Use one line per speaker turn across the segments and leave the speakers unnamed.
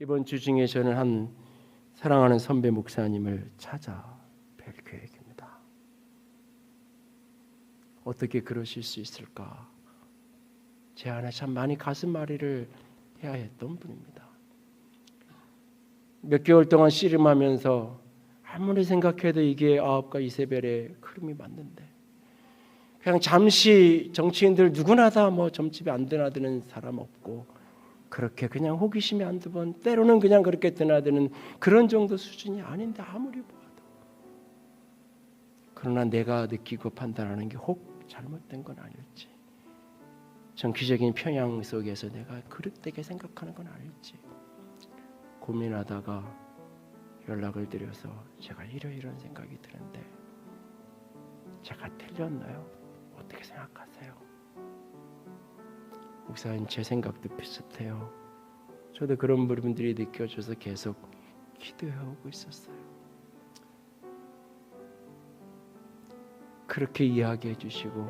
이번 주 중에 저는 한 사랑하는 선배 목사님을 찾아 뵐 계획입니다. 어떻게 그러실 수 있을까? 제 안에 참 많이 가슴앓이를 해야 했던 분입니다. 몇 개월 동안 씨름하면서 아무리 생각해도 이게 아합과 이세벨의 흐름이 맞는데 그냥 잠시 정치인들 누구나 다 뭐 점집에 안 드나드는 사람 없고 그렇게 그냥 호기심이 한두 번 때로는 그냥 그렇게 드나드는 그런 정도 수준이 아닌데 아무리 보아도 그러나 내가 느끼고 판단하는 게 혹 잘못된 건 아닐지 정치적인 평양 속에서 내가 그릇되게 생각하는 건 아닐지 고민하다가 연락을 드려서 제가 이러이러한 생각이 드는데 제가 틀렸나요? 어떻게 생각하세요? 목사님 제 생각도 비슷해요. 저도 그런 부분들이 느껴져서 계속 기도해오고 있었어요. 그렇게 이야기해 주시고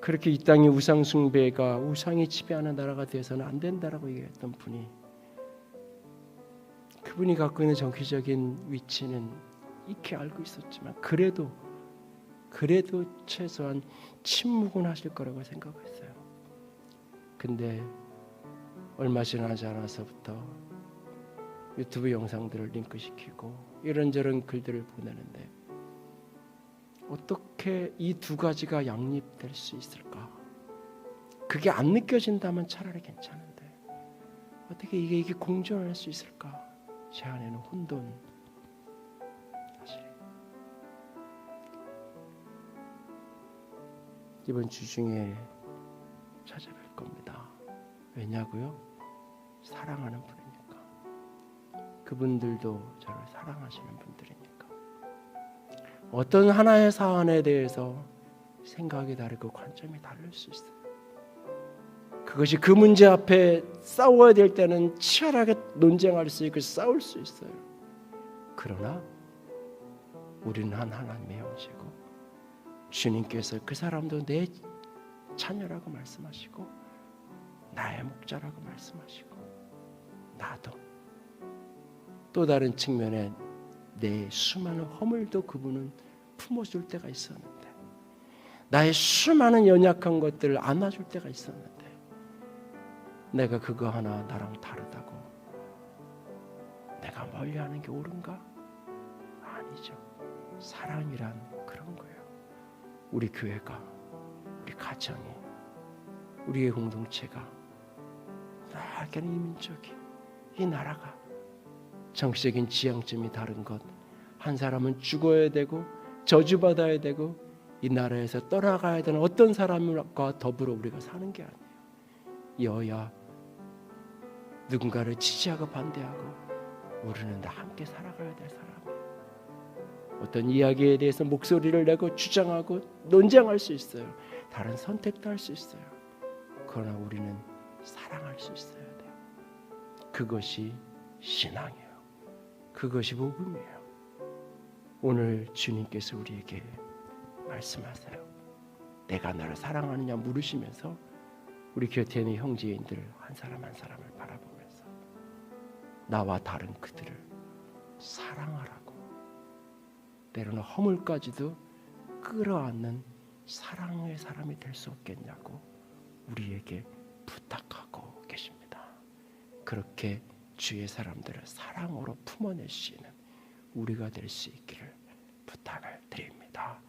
그렇게 이 땅의 우상 숭배가 우상이 지배하는 나라가 되어서는 안 된다라고 얘기했던 분이 그분이 갖고 있는 정치적인 위치는 익히 알고 있었지만 그래도 그래도 최소한 침묵은 하실 거라고 생각했어요. 근데 얼마 지나지 않아서부터 유튜브 영상들을 링크시키고 이런저런 글들을 보내는데 어떻게 이 두 가지가 양립될 수 있을까? 그게 안 느껴진다면 차라리 괜찮은데 어떻게 이게 이게 공존할 수 있을까? 제 안에는 혼돈 사실 이번 주 중에 찾아뵐 겁니다. 왜냐고요? 사랑하는 분이니까. 그분들도 저를 사랑하시는 분들이니까. 어떤 하나의 사안에 대해서 생각이 다르고 관점이 다를 수 있어요. 그것이 그 문제 앞에 싸워야 될 때는 치열하게 논쟁할 수 있고 싸울 수 있어요. 그러나 우리는 한 하나님의 형제고 주님께서 그 사람도 내 자녀라고 말씀하시고 나의 목자라고 말씀하시고 나도 또 다른 측면에 내 수많은 허물도 그분은 품어줄 때가 있었는데 나의 수많은 연약한 것들을 안아줄 때가 있었는데 내가 그거 하나 나랑 다르다고 내가 멀리하는 게 옳은가? 아니죠. 사랑이란 그런 거예요. 우리 교회가 우리 가정이 우리의 공동체가 나에게는 이 민족이 이 나라가 정치적인 지향점이 다른 것 한 사람은 죽어야 되고 저주받아야 되고 이 나라에서 떠나가야 되는 어떤 사람과 더불어 우리가 사는 게 아니에요. 여야 누군가를 지지하고 반대하고 우리는 다 함께 살아가야 될 사람이에요. 어떤 이야기에 대해서 목소리를 내고 주장하고 논쟁할 수 있어요. 다른 선택도 할 수 있어요. 그러나 우리는 사랑할 수 있어야 돼요. 그것이 신앙이에요. 그것이 복음이에요. 오늘 주님께서 우리에게 말씀하세요. 내가 나를 사랑하느냐 물으시면서 우리 곁에 있는 형제인들 한 사람 한 사람을 바라보면서 나와 다른 그들을 사랑하라고 때로는 허물까지도 끌어안는 사랑의 사람이 될 수 없겠냐고 우리에게 부탁하고 계십니다. 그렇게 주의 사람들을 사랑으로 있는 우리가 될 수 있기를 부탁을 드립니다.